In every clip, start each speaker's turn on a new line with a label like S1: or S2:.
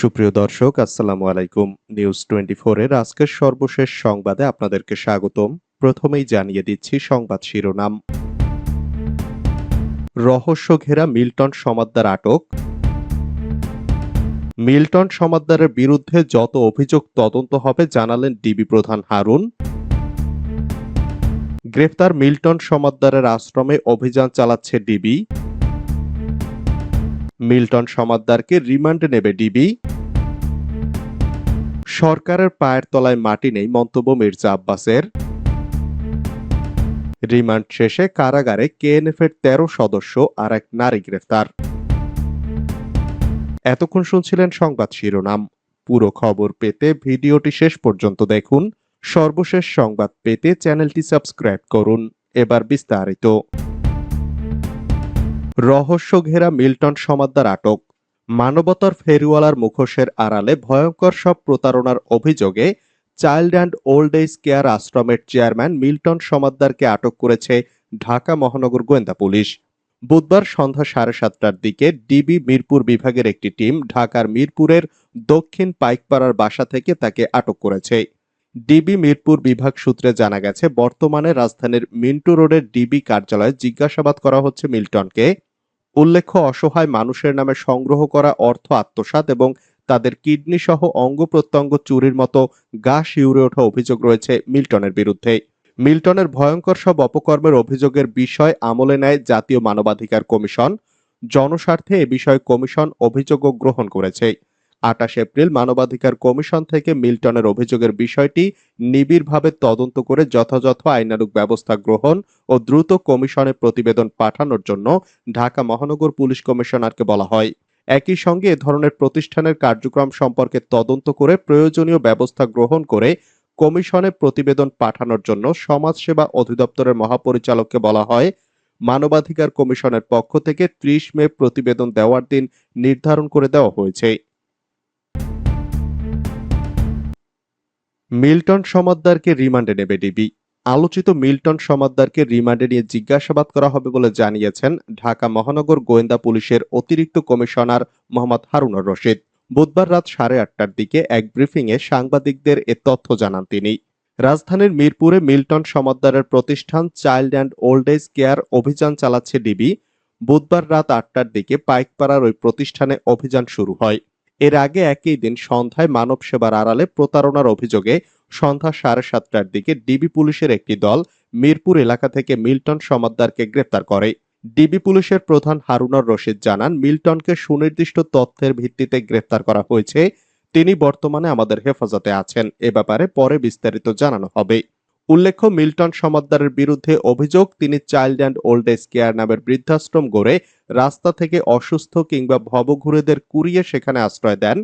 S1: সুপ্রিয় দর্শক, আসসালামু আলাইকুম। নিউজ টোয়েন্টি এর আজকের সর্বশেষ সংবাদে আপনাদেরকে স্বাগতম। প্রথমেই জানিয়ে দিচ্ছি সংবাদ শিরোনাম। রহস্য ঘেরা মিল্টন সমাদ্দার আটক। মিল্টন সমাদ্দারের বিরুদ্ধে যত অভিযোগ তদন্ত হবে, জানালেন ডিবি প্রধান হারুন। গ্রেফতার মিল্টন সমাদ্দারের আশ্রমে অভিযান চালাচ্ছে ডিবি। মিল্টন সমাদ্দারকে রিমান্ডে নেবে ডিবি। সরকারের পায়ের তলায় মাটি নেই মন্তব্য মির্জা আব্বাসের। রিমান্ড শেষে কারাগারে কেএনএফ এর তেরো সদস্য আর এক নারী গ্রেফতার। এতক্ষণ শুনছিলেন সংবাদ শিরোনাম। পুরো খবর পেতে ভিডিওটি শেষ পর্যন্ত দেখুন। সর্বশেষ সংবাদ পেতে চ্যানেলটি সাবস্ক্রাইব করুন। এবার বিস্তারিত। রহস্য ঘেরা মিল্টন সমাদ্দার আটক। মানবতার ফেরিওয়ালার মুখোশের আড়ালে ভয়ঙ্কর সব প্রতারণার অভিযোগে child and old age care আশ্রমের চেয়ারম্যান মিল্টন সমাদ্দারকে আটক করেছে ঢাকা মহানগর গোয়েন্দা পুলিশ। বুধবার সন্ধ্যা সাড়ে সাতটার দিকে ডিবি মিরপুর বিভাগের একটি টিম ঢাকার মিরপুরের দক্ষিণ পাইকপাড়ার বাসা থেকে তাকে আটক করেছে। ডিবি মিরপুর বিভাগ সূত্রে জানা গেছে, বর্তমানে রাজধানীর মিন্টু রোডের ডিবি কার্যালয়ে জিজ্ঞাসাবাদ করা হচ্ছে মিল্টনকে। উল্লেখ্য, অসহায় মানুষের নামে সংগ্রহ করা অর্থ আত্মসাত এবং তাদের কিডনি সহ অঙ্গ প্রত্যঙ্গ চুরির মতো গা শিউরে ওঠা অভিযোগ রয়েছে মিল্টনের বিরুদ্ধে। মিল্টনের ভয়ঙ্কর সব অপকর্মের অভিযোগের বিষয় আমলে নেয় জাতীয় মানবাধিকার কমিশন। জনস্বার্থে এ বিষয়ে কমিশন অভিযোগও গ্রহণ করেছে। আটাশ এপ্রিল মানবাধিকার কমিশন থেকে মিল্টনের অভিযোগের বিষয়টি নিবিড়ভাবে তদন্ত করে যথাযথ আইনানুগ ব্যবস্থা গ্রহণ ও দ্রুত কমিশনে প্রতিবেদন পাঠানোর জন্য ঢাকা মহানগর পুলিশ কমিশনারকে বলা হয়। একই সঙ্গে এ ধরনের প্রতিষ্ঠানের কার্যক্রম সম্পর্কে তদন্ত করে প্রয়োজনীয় ব্যবস্থা গ্রহণ করে কমিশনে প্রতিবেদন পাঠানোর জন্য সমাজসেবা অধিদপ্তরের মহাপরিচালককে বলা হয়। মানবাধিকার কমিশনের পক্ষ থেকে ত্রিশ মে প্রতিবেদন দেওয়ার দিন নির্ধারণ করে দেওয়া হয়েছে। মিল্টন সমাদ্দারকে রিমান্ডে নেবে ডিবি। আলোচিত মিল্টন সমাদ্দারকে রিমান্ডে নিয়ে জিজ্ঞাসাবাদ করা হবে বলে জানিয়েছেন ঢাকা মহানগর গোয়েন্দা পুলিশের অতিরিক্ত কমিশনার মোহাম্মদ হারুনুর রশিদ। বুধবার রাত সাড়ে আটটার দিকে এক ব্রিফিংয়ে সাংবাদিকদের এ তথ্য জানান তিনি। রাজধানীর মিরপুরে মিল্টন সমাদ্দারের প্রতিষ্ঠান child and old age care অভিযান চালাচ্ছে ডিবি। বুধবার রাত আটটার দিকে পাইকপাড়ার ওই প্রতিষ্ঠানে অভিযান শুরু হয়। এর আগে একই দিন সন্ধ্যায় মানব সেবার আড়ালে প্রতারণার অভিযোগে সন্ধ্যা সাড়ে সাতটার দিকে ডিবি পুলিশের একটি দল মিরপুর এলাকা থেকে মিল্টন সমাদ্দারকে গ্রেপ্তার করে। ডিবি পুলিশের প্রধান হারুনার রশিদ জানান, মিল্টনকে সুনির্দিষ্ট তথ্যের ভিত্তিতে গ্রেপ্তার করা হয়েছে। তিনি বর্তমানে আমাদের হেফাজতে আছেন। এ ব্যাপারে পরে বিস্তারিত জানানো হবে। উল্লেখ্য, মিল্টন সমাদ্দারের বিরুদ্ধে অভিযোগ, তিনি child and old age care নামের বৃদ্ধাশ্রম গড়ে রাস্তা থেকে অসুস্থ কিংবা ভবঘুরেদের কুড়িয়ে সেখানে আশ্রয় দেন।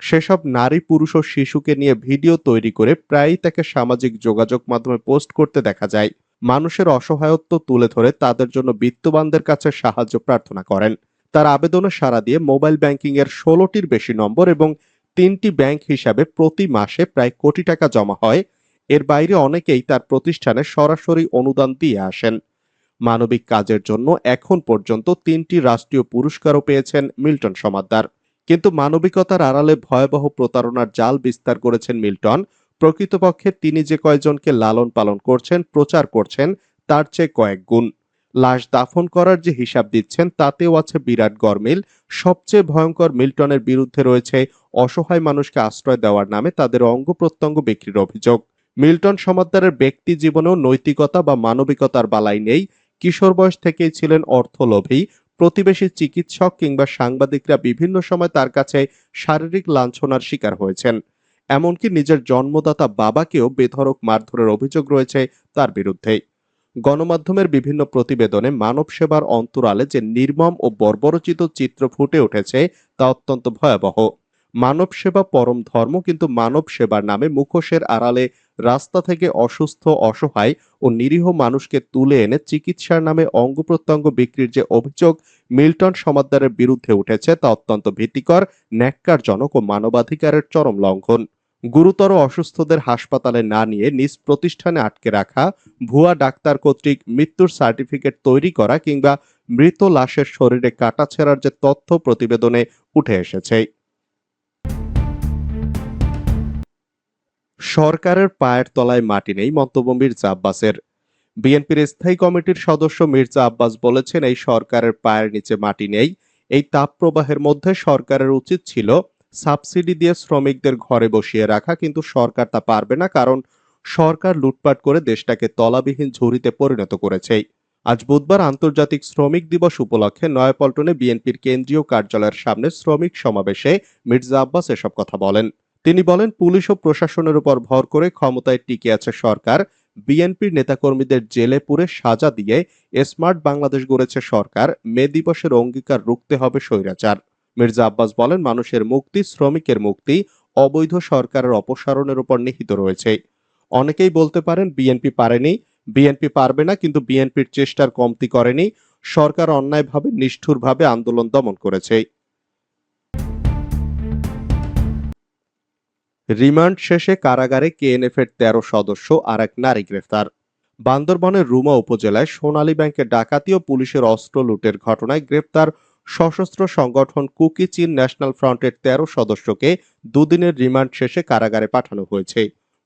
S1: সেসব নারী, পুরুষ ও শিশুকে নিয়ে ভিডিও তৈরি করে প্রায়ই তাকে সামাজিক যোগাযোগ মাধ্যমে পোস্ট করতে দেখা যায়। মানুষের অসহায়ত্ব তুলে ধরে তাদের জন্য বিত্তবানদের কাছে সাহায্য প্রার্থনা করেন। তার আবেদনে সাড়া দিয়ে মোবাইল ব্যাংকিং এর ষোলোটির বেশি নম্বর এবং তিনটি ব্যাংক হিসাবে প্রতি মাসে প্রায় কোটি টাকা জমা হয়। এর বাইরে অনেকেই তার প্রতিষ্ঠানে সরাসরি অনুদান দিয়ে আসেন। মানবিক কাজের জন্য এখন পর্যন্ত তিনটি রাষ্ট্রীয় পুরস্কারও পেয়েছেন মিল্টন সমাদ্দার। কিন্তু মানবিকতার আড়ালে ভয়াবহ প্রতারণার জাল বিস্তার করেছেন মিল্টন। প্রকৃতপক্ষে তিনি যে কয়েকজনকে লালন পালন করছেন, প্রচার করছেন, তার চেয়ে কয়েক গুণ। লাশ দাফন করার যে হিসাব দিচ্ছেন, তাতেও আছে বিরাট গরমিল। সবচেয়ে ভয়ঙ্কর মিল্টনের বিরুদ্ধে রয়েছে অসহায় মানুষকে আশ্রয় দেওয়ার নামে তাদের অঙ্গ প্রত্যঙ্গ বিক্রির অভিযোগ। মিল্টন সমাদ্দারের ব্যক্তি জীবনেও নৈতিকতা বা মানবিকতার বালাই নেই। কিশোর বয়স থেকেই ছিলেন অর্থলোভী, প্রতিবেশী চিকিৎসক কিংবা সাংবাদিকরা বিভিন্ন সময় তার কাছে শারীরিক লাঞ্ছনার শিকার হয়েছেন। এমনকি নিজের জন্মদাতা বাবাকেও বেধরক মারধরের অভিযোগ রয়েছে তার বিরুদ্ধে গণমাধ্যমের বিভিন্ন প্রতিবেদনে মানব সেবার অন্তরালে যে নির্মম ও বর্বরচিত চিত্র ফুটে উঠেছে তা অত্যন্ত ভয়াবহ। মানব সেবা পরম ধর্ম কিন্তু মানব সেবার নামে মুখোশের আড়ালে রাস্তা থেকে অসুস্থ, অসহায় ও নিরীহ মানুষকে তুলে এনে চিকিৎসার নামে অঙ্গ প্রত্যঙ্গ বিক্রির যে অভিযোগ মিল্টন সমাদ্দারের বিরুদ্ধে উঠেছে তা অত্যন্ত ভীতিকর, ন্যাক্কারজনক ও মানবাধিকারের চরম লঙ্ঘন। গুরুতর অসুস্থদের হাসপাতালে না নিয়ে নিজ প্রতিষ্ঠানে আটকে রাখা, ভুয়া ডাক্তার কর্তৃক মৃত্যুর সার্টিফিকেট তৈরি করা কিংবা মৃত লাশের শরীরে কাটা ছেঁড়ার যে তথ্য প্রতিবেদনে উঠে এসেছে। সরকারের পায়ের তলায় মাটি নেই মন্তব্য মির্জা আব্বাসের বিএনপির স্থায়ী কমিটির সদস্য মির্জা আব্বাস বলেছেন, এই সরকারের পায়ের নিচে মাটি নেই। এই তাপপ্রবাহের মধ্যে সরকারের উচিত ছিল সাবসিডি দিয়ে শ্রমিকদের ঘরে বসিয়ে রাখা, কিন্তু সরকার তা পারবে না কারণ সরকার লুটপাট করে দেশটাকে তলাবিহীন ঝুড়িতে পরিণত করেছে। আজ বুধবার আন্তর্জাতিক শ্রমিক দিবস উপলক্ষে নয়াপল্টনে বিএনপির কেন্দ্রীয় কার্যালয়ের সামনে শ্রমিক সমাবেশে মির্জা আব্বাস এসব কথা বলেন। তিনি বলেন, পুলিশ ও প্রশাসনের উপর ভর করে ক্ষমতায় টিকে আছে সরকার। বিএনপির নেতাকর্মীদের জেলে পুরে সাজা দিয়ে স্মার্ট বাংলাদেশ গড়েছে সরকার। মে দিবসের অঙ্গীকার রুখতে হবে স্বৈরাচার। মির্জা আব্বাস বলেন, মানুষের মুক্তি, শ্রমিকের মুক্তি, অবৈধ সরকারের অপসারণের উপর নিহিত রয়েছে। অনেকেই বলতে পারেন, বিএনপি পারেনি। বিএনপি পারবে না, কিন্তু বিএনপির চেষ্টার কমতি করেনি। সরকার অন্যায়ভাবে, নিষ্ঠুরভাবে আন্দোলন দমন করেছে। রিমান্ড শেষে কারাগারে কেএনএফ এর তেরো সদস্য আর এক নারী গ্রেফতার। বান্দরবনের রুমা উপজেলায় সোনালী ব্যাংকে ডাকাতি ও পুলিশের অস্ত্র লুটের ঘটনায় গ্রেপ্তার সশস্ত্র সংগঠন কুকি চীন ন্যাশনাল ফ্রন্টের তেরো সদস্যকে দুদিনের রিমান্ড শেষে কারাগারে পাঠানো হয়েছে।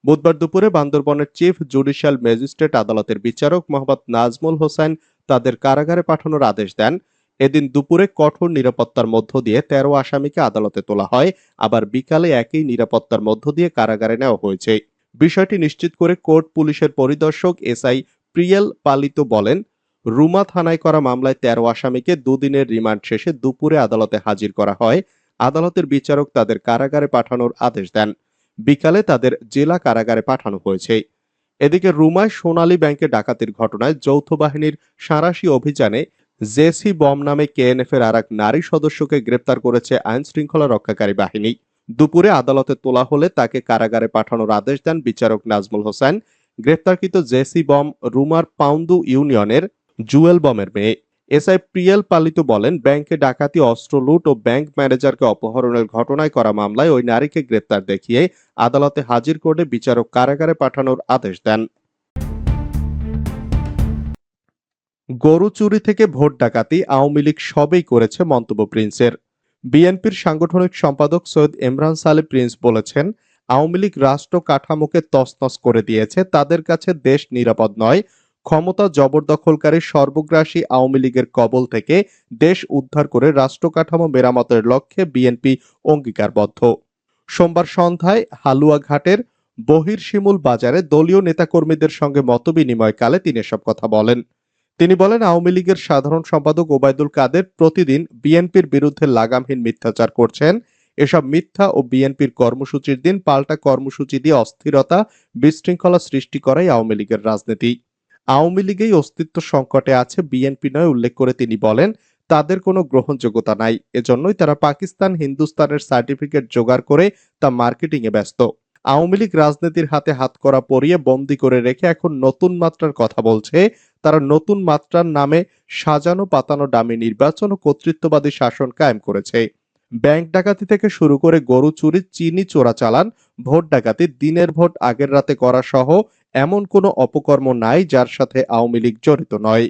S1: বুধবার দুপুরে বান্দরবনের চিফ জুডিশিয়াল ম্যাজিস্ট্রেট আদালতের বিচারক মোহাম্মদ নাজমুল হোসেন তাদের কারাগারে পাঠানোর আদেশ দেন। এদিন দুপুরে কঠোর নিরাপত্তার মধ্য দিয়ে তেরো আসামিকে আদালতে তোলা হয়। আবার বিকালে একই নিরাপত্তার মধ্য দিয়ে কারাগারে নেওয়া হয়েছে। বিষয়টি নিশ্চিত করে কোর্ট পুলিশের পরিদর্শক এসআই প্রিয়েল পালিত বলেন, রুমা থানায় করা মামলায় তেরো আসামিকে দুদিনের রিমান্ড শেষে দুপুরে আদালতে হাজির করা হয়। আদালতের বিচারক তাদের কারাগারে পাঠানোর আদেশ দেন। বিকালে তাদের জেলা কারাগারে পাঠানো হয়েছে। এদিকে রুমায় সোনালী ব্যাংকে ডাকাতির ঘটনায় যৌথ বাহিনীর সাঁড়াশি অভিযানে জেসি বম নামে কেএনএফ এর আর এক নারী সদস্যকে গ্রেপ্তার করেছে আইন শৃঙ্খলা রক্ষাকারী বাহিনী। দুপুরে আদালতে তোলা হলে তাকে কারাগারে পাঠানোর আদেশ দেন বিচারক নাজমুল হোসেন। গ্রেপ্তারকৃত জেসি বম রুমার পাউন্দু ইউনিয়নের জুয়েল বমের মেয়ে। এসআই প্রিয়েল পালিত বলেন, ব্যাংকে ডাকাতি, অস্ত্র লুট ও ব্যাংক ম্যানেজারকে অপহরণের ঘটনায় করা মামলায় ওই নারীকে গ্রেপ্তার দেখিয়ে আদালতে হাজির করে বিচারক কারাগারে পাঠানোর আদেশ দেন। গরু চুরি থেকে ভোট ডাকাতি আওয়ামী লীগ সবেই করেছে মন্তব্য প্রিন্সের। বিএনপির সাংগঠনিক সম্পাদক সৈয়দ ইমরান সালে প্রিন্স বলেছেন, আওয়ামী লীগ রাষ্ট্র কাঠামোকে তছনছ করে দিয়েছে, তাদের কাছে দেশ নিরাপদ নয়, ক্ষমতা জবরদখলকারী সর্বগ্রাসী আওয়ামী লীগের কবল থেকে দেশ উদ্ধার করে রাষ্ট্র কাঠামো মেরামতের লক্ষ্যে বিএনপি অঙ্গীকারবদ্ধ। সোমবার সন্ধ্যায় হালুয়াঘাটের বহিরশিমুল বাজারে দলীয় নেতাকর্মীদের সঙ্গে মতবিনিময়কালে তিনি এসব কথা বলেন। তিনি বলেন, আওয়ামী লীগের সাধারণ সম্পাদক ওবায়দুল কাদের প্রতিদিন বিএনপির বিরুদ্ধে লাগামহীন মিথ্যাচার করছেন। এসব মিথ্যা ও বিএনপির কর্মসূচির দিন পাল্টা কর্মসূচি দিয়ে অস্থিরতা, বিশৃঙ্খলা সৃষ্টি করাই আওয়ামী লীগের রাজনীতি। আওয়ামী লীগেই অস্তিত্ব সংকটে আছে বিএনপি নয়, উল্লেখ করে তিনি বলেন, তাদের কোনো গ্রহণযোগ্যতা নাই। এজন্যই তারা পাকিস্তান হিন্দুস্তানের সার্টিফিকেট জোগাড় করে তা মার্কেটিংয়ে ব্যস্ত। আওয়ামী লীগ রাজনীতির হাতে হাত করা পরিয়ে বন্দি করে রেখে এখন নতুন মাত্রার কথা বলছে। তারা নতুন মাত্রার নামে সাজানো পাতানো ডামি নির্বাচন ও কর্তৃত্ববাদী শাসন কায়েম করেছে। ব্যাংক ডাকাতি থেকে শুরু করে গরু চুরি, চিনি চোরাচালান ভোট ডাকাতি, দিনের ভোট, আগের রাতে করা সহ এমন কোনো অপকর্ম নাই যার সাথে আওয়ামী লীগ জড়িত নয়।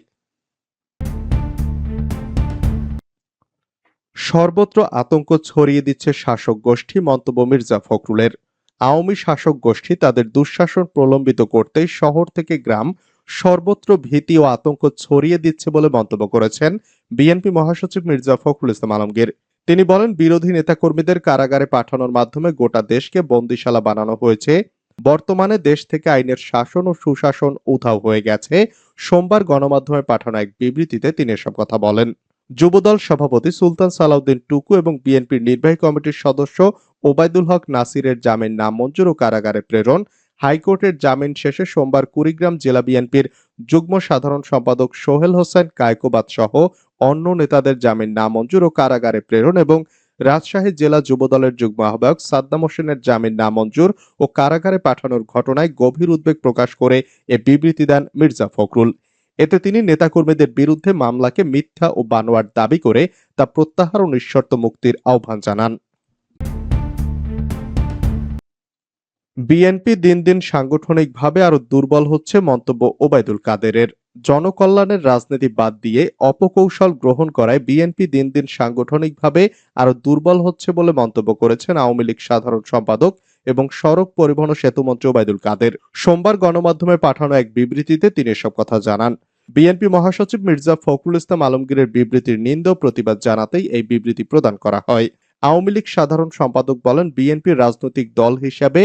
S1: সর্বত্র আতঙ্ক ছড়িয়ে দিচ্ছে শাসক গোষ্ঠী, মন্তব্য মির্জা ফখরুলের। আওয়ামী শাসক গোষ্ঠী তাদের দুঃশাসন প্রলম্বিত করতে শহর থেকে গ্রাম সর্বত্র ভীতি ও আতঙ্ক ছড়িয়ে দিচ্ছে বলে মন্তব্য করেছেন বিএনপি মহাসচিব মির্জা ফখরুল ইসলাম আলমগীর। তিনি বলেন, বিরোধী নেতাকর্মীদের কারাগারে পাঠানোর মাধ্যমে গোটা দেশকে বন্দিশালা বানানো হয়েছে। বর্তমানে দেশ থেকে আইনের শাসন ও সুশাসন উধাও হয়ে গেছে। সোমবার গণমাধ্যমে পাঠানো এক বিবৃতিতে তিনি এসব কথা বলেন। যুবদল সভাপতি সুলতান সালাউদ্দিন টুকু এবং বিএনপির নির্বাহী কমিটির সদস্য ওবায়দুল হক নাসিরের জামিন নামঞ্জুর ও কারাগারে প্রেরণ। হাইকোর্টের জামিন শেষে সোমবার কুড়িগ্রাম জেলা বিএনপির যুগ্ম সাধারণ সম্পাদক সোহেল হোসেন, কায়কোবাদ সহ অন্য নেতাদের জামিন নামঞ্জুর ও কারাগারে প্রেরণ এবং রাজশাহী জেলা যুবদলের যুগ্ম আহ্বায়ক সাদ্দাম হোসেনের জামিন নামঞ্জুর ও কারাগারে পাঠানোর ঘটনায় গভীর উদ্বেগ প্রকাশ করে এ বিবৃতি দেন মির্জা ফখরুল। এতে তিনি নেতাকর্মীদের বিরুদ্ধে মামলাকে মিথ্যা ও বানোয়ার দাবি করে তা প্রত্যাহার ও নিঃশর্ত মুক্তির আহ্বান জানান। বিএনপি দিন দিন সাংগঠনিকভাবে আরও দুর্বল হচ্ছে মন্তব্য ওবায়দুল কাদেরের। জনকল্যাণের রাজনীতি বাদ দিয়ে অপকৌশল গ্রহণ করায় বিএনপি দিন দিন সাংগঠনিকভাবে আরও দুর্বল হচ্ছে বলে মন্তব্য করেছেন আওয়ামী লীগ সাধারণ সম্পাদক এবং সড়ক পরিবহন সেতুমন্ত্রী ওবায়দুল কাদের। সোমবার গণমাধ্যমে পাঠানো এক বিবৃতিতে তিনি এসব কথা জানান। বিএনপি মহাসচিব মির্জা ফখরুল ইসলাম আলমগীরের বিবৃতির নিন্দ প্রতিবাদ জানাতেই এই বিবৃতি প্রদান করা হয়। আওয়ামী লীগ সাধারণ সম্পাদক বলেন বিএনপি রাজনৈতিক দল হিসাবে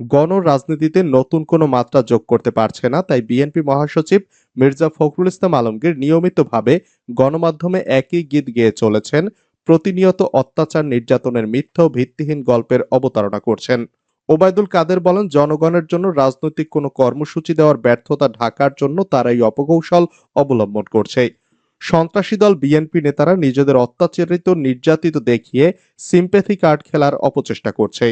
S1: গণ রাজনীতিতে নতুন কোনো মাত্রা যোগ করতে পারছে না, তাই বিএনপি মহাসচিব মির্জা ফখরুল ইসলাম আলমগীর নিয়মিতভাবে গণমাধ্যমে একই গীত গেয়ে চলেছেন, প্রতিনিয়ত অত্যাচার, নির্যাতনের মিথ্য ভিত্তিহীন গল্পের অবতারণা করছেন। ওবায়দুল কাদের বলেন, জনগণের জন্য রাজনৈতিক কোনো কর্মসূচি দেওয়ার ব্যর্থতা ঢাকার জন্য তারা এই অপকৌশল অবলম্বন করছে। সন্ত্রাসী দল বিএনপি নেতারা নিজেদের অত্যাচারিত, নির্যাতিত দেখিয়ে সিম্প্যাথি কার্ড খেলার অপচেষ্টা করছে।